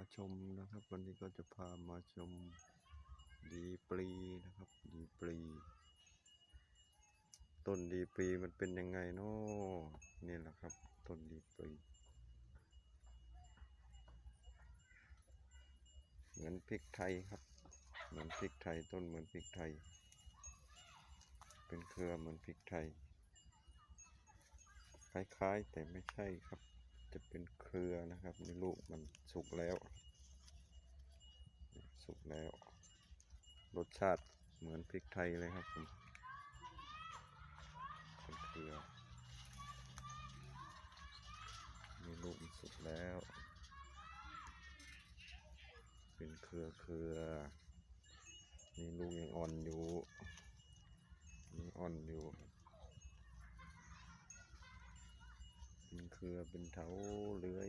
มาชมนะครับ วันนี้ก็จะพามาชมดีปรีนะครับ ดีปรีต้นดีปรีมันเป็นยังไงเนาะนี่แหละครับต้นดีปรีเหมือนพริกไทยครับ เหมือนพริกไทยต้นเหมือนพริกไทย เป็นเครือเหมือนพริกไทย คล้ายๆ แต่ไม่ใช่ครับ จะเป็นเครือนะครับในลูกมันสุกแล้ว สุกแล้ว รสชาติเหมือนพริกไทยเลยครับผมเป็นเครือนี่ลูกมันสุกแล้ว เป็นเครือเครือนี่ลูกยังอ่อนอยู่นี่อ่อนอยู่ เครือเป็นเถาเลื้อย